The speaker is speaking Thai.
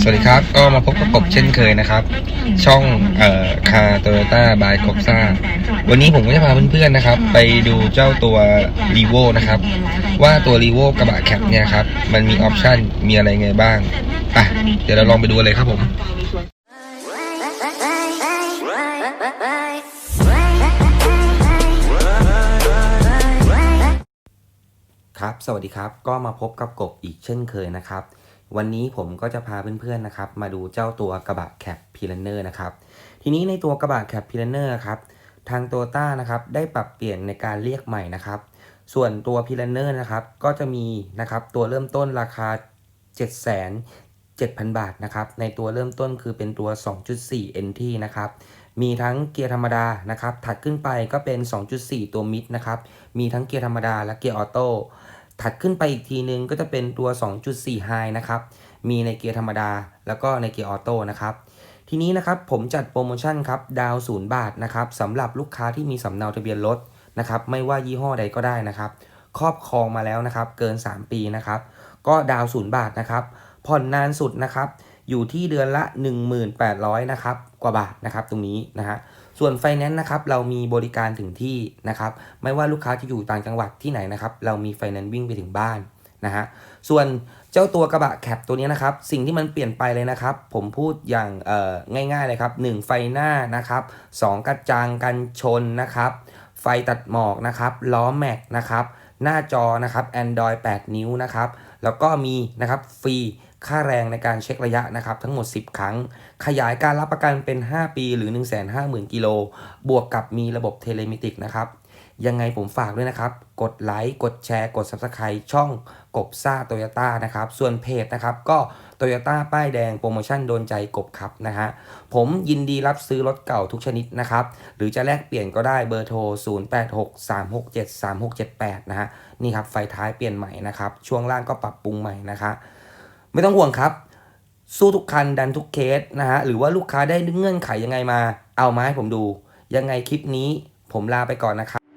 สวัสดีครับ ก็มาพบกับกบเช่นเคยนะครับ ช่องเอ่อคาโตโยต้าบายกบซ่า วันนี้ผมก็จะพาเพื่อนๆนะครับ ไปดูเจ้าตัวรีโวนะครับ ว่าตัวรีโวกระบะแคปเนี่ยครับ มันมีออปชั่นมีอะไรไงบ้างอะเดี๋ยวเราลองไปดูเลยครับผมครับ สวัสดีครับ ก็มาพบกับกบอีกเช่นเคยนะครับ วันนี้ผมก็จะพาเพื่อนๆนะครับมาดูเจ้าตัวกระบะแคปพีลันเนอร์นะครับทีนี้ในตัวกระบะแคปพีลันเนอร์ครับทางโตต้านะครับได้ปรับเปลี่ยนในการเรียกใหม่นะครับ ส่วนตัวพีลันเนอร์นะครับก็จะมีนะครับตัวเริ่มต้นราคา7 7 0 0 0 บาทนะครับ ในตัวเริ่มต้นคือเป็นตัว 2.4 NT นะครับ มีทั้งเกียร์ธรรมดานะครับ ถัดขึ้นไปก็เป็น 2.4 ตัวมิดนะครับ มีทั้งเกียร์ธรรมดาและเกียร์ออโต้ ถัดขึ้นไปอีกทีนึงก็จะเป็นตัว 2.4 High นะครับ มีในเกียร์ธรรมดา แล้วก็ในเกียร์ออโต้นะครับ ทีนี้นะครับผมจัดโปรโมชั่นครับ ดาวศูนย์บาทนะครับสำหรับลูกค้าที่มีสำเนาทะเบียนรถนะครับ ไม่ว่ายี่ห้อใดก็ได้นะครับ ครอบครองมาแล้วนะครับ เกิน 3 ปีนะครับ ก็ดาวศูนย์บาทนะครับ ผ่อนนานสุดนะครับ อยู่ที่เดือนละ 1,800นะครับกว่าบาทนะครับตรงนี้นะฮะส่วนไฟแนนซ์นะครับเรามีบริการถึงที่นะครับไม่ว่าลูกค้าจะอยู่ต่างจังหวัดที่ไหนนะครับเรามีไฟแนนซ์วิ่งไปถึงบ้านนะฮะส่วนเจ้าตัวกระบะแคปตัวนี้นะครับสิ่งที่มันเปลี่ยนไปเลยนะครับ ผมพูดอย่างง่ายๆเลยครับ 1 ไฟหน้านะครับ 2 กระจังกันชนนะครับ ไฟตัดหมอกนะครับล้อแม็กนะครับหน้าจอนะครับ Android 8 นิ้วนะครับ แล้วก็มีนะครับฟรี ค่าแรงในการเช็คระยะนะครับทั้งหมด 10 ครั้ง ขยายการรับประกันเป็น 5 ปีหรือ 150,000 กิโล บวกกับมีระบบเทเลมิติกนะครับ ยังไงผมฝากด้วยนะครับ กดไลค์ กดแชร์ กด Subscribe ช่องกบซ่าโตโยต้านะครับ ส่วนเพจนะครับ ก็โตโยต้าป้ายแดงโปรโมชั่นโดนใจกบครับนะฮะ ผมยินดีรับซื้อรถเก่าทุกชนิดนะครับ หรือจะแลกเปลี่ยนก็ได้เบอร์โทร 0863673678 นะฮะ นี่ครับไฟท้ายเปลี่ยนใหม่นะครับ ช่วงล่างก็ปรับปรุงใหม่นะคะ ไม่ต้องห่วงครับ สู้ทุกคันดันทุกเคสนะฮะหรือว่าลูกค้าได้เงื่อนไขยังไงมา เอามาให้ผมดู ยังไงคลิปนี้ผมลาไปก่อนนะครับ